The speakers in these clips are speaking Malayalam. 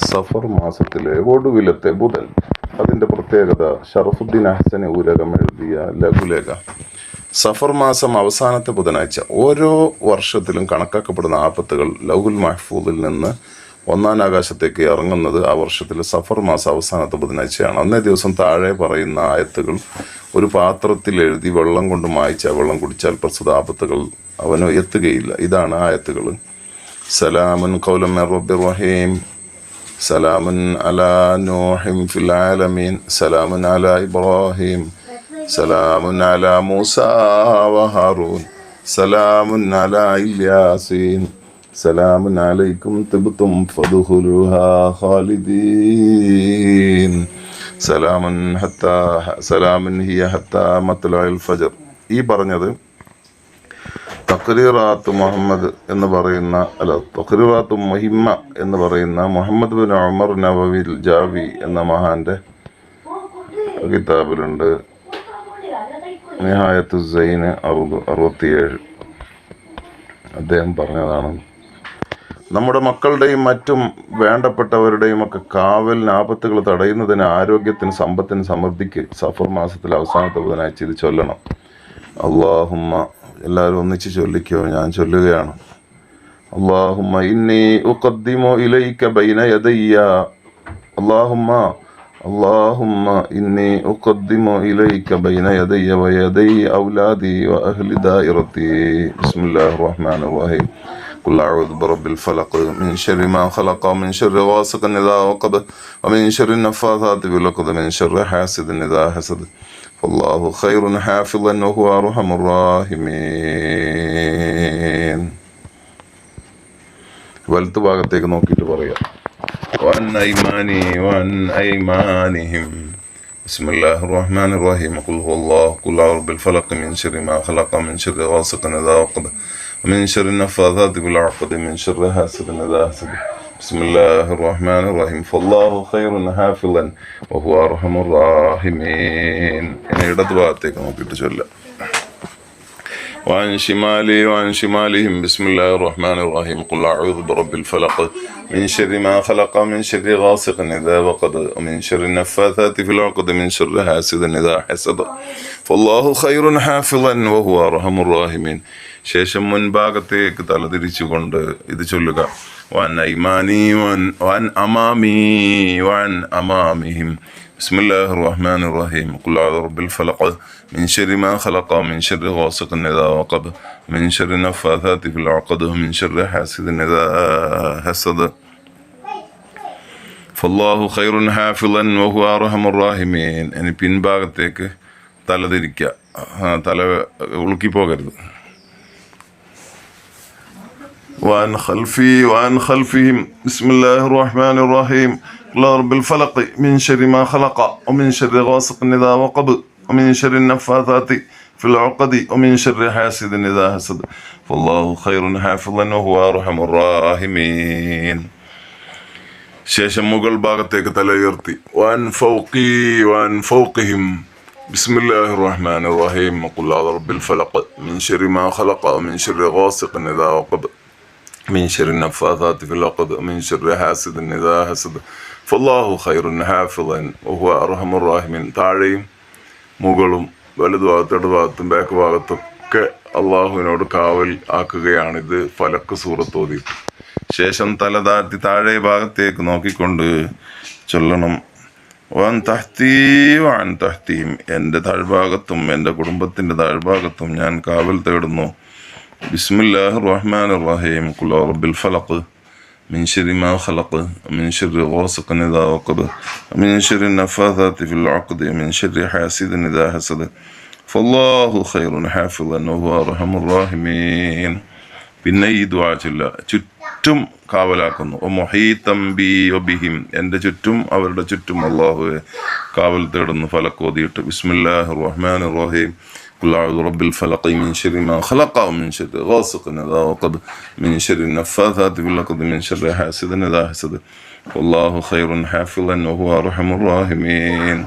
സഫർ മാസത്തിലെ ഒടുവിലത്തെ ബുധൻ. അതിന്റെ പ്രത്യേകത ഷറഫുദ്ദീൻ അഹ്സനെ ഉലകം എഴുതിയ ലഘുലേഖ. സഫർ മാസം അവസാനത്തെ ബുധനാഴ്ച. ഓരോ വർഷത്തിലും കണക്കാക്കപ്പെടുന്ന ആപത്തുകൾ ലഹുൽ മഹ്ഫൂദിൽ നിന്ന് ഒന്നാം ആകാശത്തേക്ക് ഇറങ്ങുന്നത് ആ വർഷത്തിലെ സഫർ മാസം അവസാനത്തെ ബുധനാഴ്ചയാണ്. അന്നേ ദിവസം താഴെ പറയുന്ന ആയത്തുകൾ ഒരു പാത്രത്തിൽ എഴുതി വെള്ളം കൊണ്ട് മായ്ച്ച വെള്ളം കുടിച്ചാൽ പ്രസ്തുത ആപത്തുകൾ അവന് എത്തുകയില്ല. ഇതാണ് ആയത്തുകൾ. സലാമൻ കൗലം റബ്ബിർ റഹീം. സലാമുൻ അലാ നൂഹിം ഫിൽ ആലമീൻ സലാമുൻ على ഇബ്രാഹിം സലാമുൻ അലാ മൂസ وهارون സലാമുൻ അലാ الياسين സലാമുൻ عليكم تبتم ഫദ്ഖുലുഹാ ഖാലിദീൻ. سلام ഹത്താ സലാമുൻ ഹിയ ഹത്താ മത്ലഉൽ الفجر ഈ പറഞ്ഞത് തക്രീറാത്ത് മുഹമ്മദ് എന്ന് പറയുന്ന അല്ല തക്രീറാത്ത് മുഹിമ്മ എന്ന് പറയുന്ന മുഹമ്മദ് ബിൻ ഉമർ നവവിൽ ജാവി എന്ന മഹാന്റെ കിതാബിലുണ്ട്. നിഹായത്തു സൈന് അറുപത് അറുപത്തിയേഴ്. അദ്ദേഹം പറഞ്ഞതാണ് നമ്മുടെ മക്കളുടെയും മറ്റും വേണ്ടപ്പെട്ടവരുടെയും ഒക്കെ കാവലിന് ആപത്തുകൾ തടയുന്നതിന് ആരോഗ്യത്തിന് സമ്പത്തിന് സമൃദ്ധിക്ക് സഫർ മാസത്തിലെ അവസാനത്തെ ബുധനാഴ്ച ഇത് ചൊല്ലണം. അള്ളാഹുമ്മ എല്ലാവരും ഒന്നിച്ച് ചൊല്ലിക്കോ ഞാൻ ചൊല്ലുകയാണ് അള്ളാഹുമ്മ ഇന്നി ഉഖദ്ദിമു ഇലൈക ബൈന യദയ്യ അള്ളാഹുമ്മ اللهم إني أقدم إليك بين يدي ويدي أولادي وأهل دائرتي بسم الله الرحمن الرحيم قل أعوذ برب الفلق من شر ما خلق ومن شر غاسق إذا وقب ومن شر النفاثات في العقد من شر حاسد إذا حسد والله خير حافظا وهو أرحم الراحمين വലത്ത് ഭാഗത്തേക്ക് നോക്കിയിട്ട് പറയാം وعن أيماني وعن أيمانهم بسم الله الرحمن الرحيم قل هو الله قل أعوذ بالفلق من شر ما خلق من شر غاسق إذا وقب ومن شر النفاثات بالعقد من شر حاسد إذا حسد بسم الله الرحمن الرحيم فالله خير حافظا وهو أرحم الراحمين ഇനി ഇടത് ഭാഗത്തേക്ക് നോക്കിയിട്ട് ചൊല്ലാം وعن شمالي وعن شمالهم بسم الله الرحمن الرحيم قل أعوذ برب الفلق من شر ما خلق من شر غاسق إذا وقد ومن شر النفاثات في العقد من شر حاسد إذا حسد فالله خير حافظا وهو أرحم الراحمين ശേഷം മുൻഭാഗത്തേക്ക് തലതിരിച്ചുകൊണ്ട് ഇത് ചൊല്ലുക വൻ ഐമാനി വൻ വൻ അമാമി വൻ അമാമിഹിം بسم الله الرحمن الرحيم قل أعوذ برب الفلق من شر ما خلق من شر غاسق إذا وقب من شر النفاثات في العقد ومن شر حاسد إذا حسد ഫല്ലാഹു ഖൈറുൻ ഹാഫിളൻ വഹു അർഹമുർ റാഹിമീൻ ഇനി പിൻഭാഗത്തേക്ക് തല തിരിക്കുക ആ, തല ഉളുക്കി പോകരുത് وعن خلفي وعن خلفهم بسم الله الرحمن الرحيم قل رب الفلق من شر ما خلق ومن شر غاسق إذا وقب ومن شر النفاثات في العقد ومن شر حاسد إذا حسد فالله خير حافظا وهو أرحم الراحمين ശേഷം മുകൾ ഭാഗത്തേക്ക് തല ഉയർത്തി വൻ ഫൗക്കി വൻ ഫൗക്കിഹിം بسم الله الرحمن الرحيم قل أعوذ برب الفلق من شر ما خلق ومن شر غاسق إذا وقب من شر النفاثات في العقد ومن شر حاسد إذا حسد فالله خير حافظا وهو أرحم الراحمين താഴെയും മുകളും വലതു ഭാഗത്തും ഇടതു ഭാഗത്തും ബാക്ക് ഭാഗത്തൊക്കെ അള്ളാഹുവിനോട് കാവൽ ആക്കുകയാണിത് ഫലക്ക് സൂറത്ത് ഓതിയിട്ട് ശേഷം തല താഴ്ത്തി താഴെ ഭാഗത്തേക്ക് നോക്കിക്കൊണ്ട് ചൊല്ലണം വാൻ തഹ്തീ വാൻ തഹ്തീം എൻ്റെ താഴ്ഭാഗത്തും എൻ്റെ കുടുംബത്തിൻ്റെ താഴ്ഭാഗത്തും ഞാൻ കാവൽ തേടുന്നു ബിസ്മില്ലാഹി റഹ്മാൻ റഹീം കുല റബ്ബിൽ ഫലഖ് من شر ما خلق من شر غاسق إذا وقب من شر النفاثات في العقد من شر حاسد إذا حسد فالله خير حافظا وهو أرحم الراحمين പിന്നെ ഈ ദുആ ചൊല്ല ചുറ്റും കാവലാക്കുന്നു ഒ മൊഹീത്തം ബി ഒബിഹിം എൻ്റെ ചുറ്റും അവരുടെ ചുറ്റും അള്ളാഹുവെ കാവൽ തേടുന്നു ഫലക്കോതിയിട്ട് ബിസ്മില്ലാഹി റഹ്മാൻ റഹീം قل أعوذ برب الفلق من شر ما خلق ومن شر غاسق إذا وقب من شر النفاثات في العقد من شر حاسد إذا حسد والله خير حافظا وهو أرحم الراحمين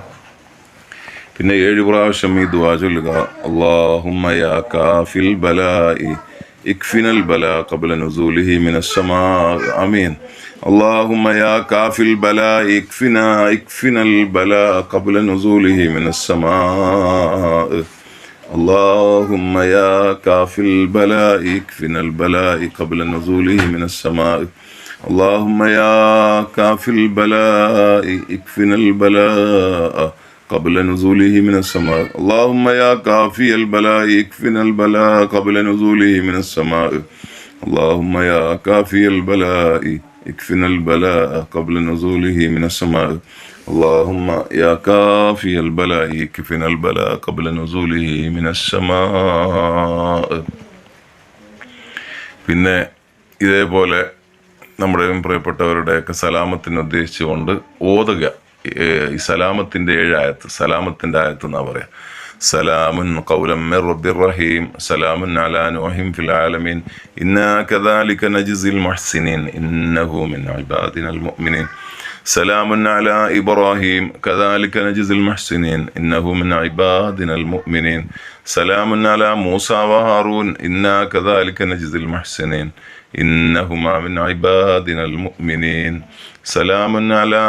പിന്നെ ഏഴ് പ്രാവശ്യം ഈ ദുആ ചൊല്ലുക അള്ളാഹുമ്മ യാ കാഫിൽ ബലായി ഇക്ഫിനൽ ബല ഖബല നുസൂലിഹി മിനസ് സമാ അമീൻ اللهم يا كافي البلاء اكفنا اكفنا البلاء قبل نزوله من السماء اللهم يا كافي البلاء اكفنا البلاء قبل نزوله من السماء. اللهم يا كافي البلاء اكفنا البلاء قبل نزوله من السماء. اللهم يا كافي البلاء اكفنا البلاء قبل نزوله من السماء. اللهم يا كافي البلاء اكفنا البلاء قبل نزوله من السماء اللهم يا كافي البلاء اكفنا البلاء قبل نزوله من السماء പിന്നെ ഇതേപോലെ നമ്മുടെയും പ്രിയപ്പെട്ടവരുടെയൊക്കെ സലാമത്തിന് ഉദ്ദേശിച്ചുകൊണ്ട് ഓതുക ഏ- ഈ സലാമത്തിൻ്റെ ഏഴായത്ത് സലാമത്തിൻ്റെ ആയത്ത് എന്നാ പറയാ سلام قولا من رب رحيم سلام على نوح في العالمين. إنا كذلك نجزي المحسنين إنه من عبادنا المؤمنين. سلام على إبراهيم كذلك نجزي المحسنين إنه من عبادنا المؤمنين. سلام على موسى وهارون إنا كذلك نجزي المحسنين إنهما من عبادنا المؤمنين. سلام على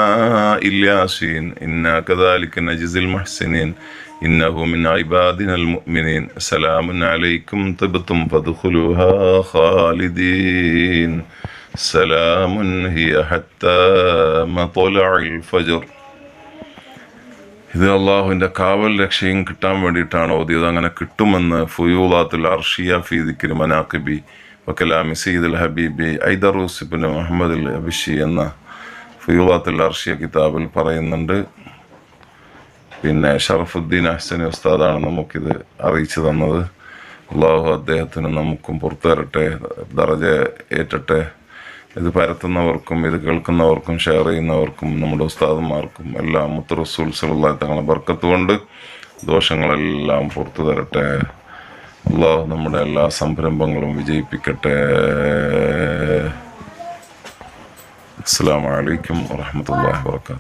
إلياسين إنا كذلك نجزي المحسنين. إنه من عبادنا المؤمنين سلام عليكم طبتم فادخلوها خالدين سلام هي حتى مطلع الفجر ഇത് അള്ളാഹുവിൻ്റെ കാവൽ രക്ഷയും കിട്ടാൻ വേണ്ടിയിട്ടാണ് ഓതിയത് അങ്ങനെ കിട്ടുമെന്ന് ഫുയൂലാത്തുൽ അർഷിയ ഫി ദിക്രി മനാക്കിബി വക്കലാമി സീദുൽ ഹബീബി ഐദറൂസ് ഇബ്നു മുഹമ്മദ് അൽ അബിഷി എന്ന ഫുയൂലാത്തുൽ അർഷിയ കിതാബിൽ പറയുന്നുണ്ട് പിന്നെ ഷറഫുദ്ദീൻ അഹ്സനി ഉസ്താദാണ് നമുക്കിത് അറിയിച്ചു തന്നത്. അള്ളാഹു അദ്ദേഹത്തിന് നമുക്കും പുറത്തു തരട്ടെ ദറജ ഏറ്റട്ടെ. ഇത് പരത്തുന്നവർക്കും ഇത് കേൾക്കുന്നവർക്കും ഷെയർ ചെയ്യുന്നവർക്കും നമ്മുടെ ഉസ്താദന്മാർക്കും എല്ലാം മുത്ത് റസൂൽ സലുള്ള തങ്ങളെ ബർക്കത്ത് കൊണ്ട് ദോഷങ്ങളെല്ലാം പുറത്തു തരട്ടെ. അള്ളാഹു നമ്മുടെ എല്ലാ സംരംഭങ്ങളും വിജയിപ്പിക്കട്ടെ. അസ്സാം വലൈക്കും വാഹമത്തല്ലാ വാത്തു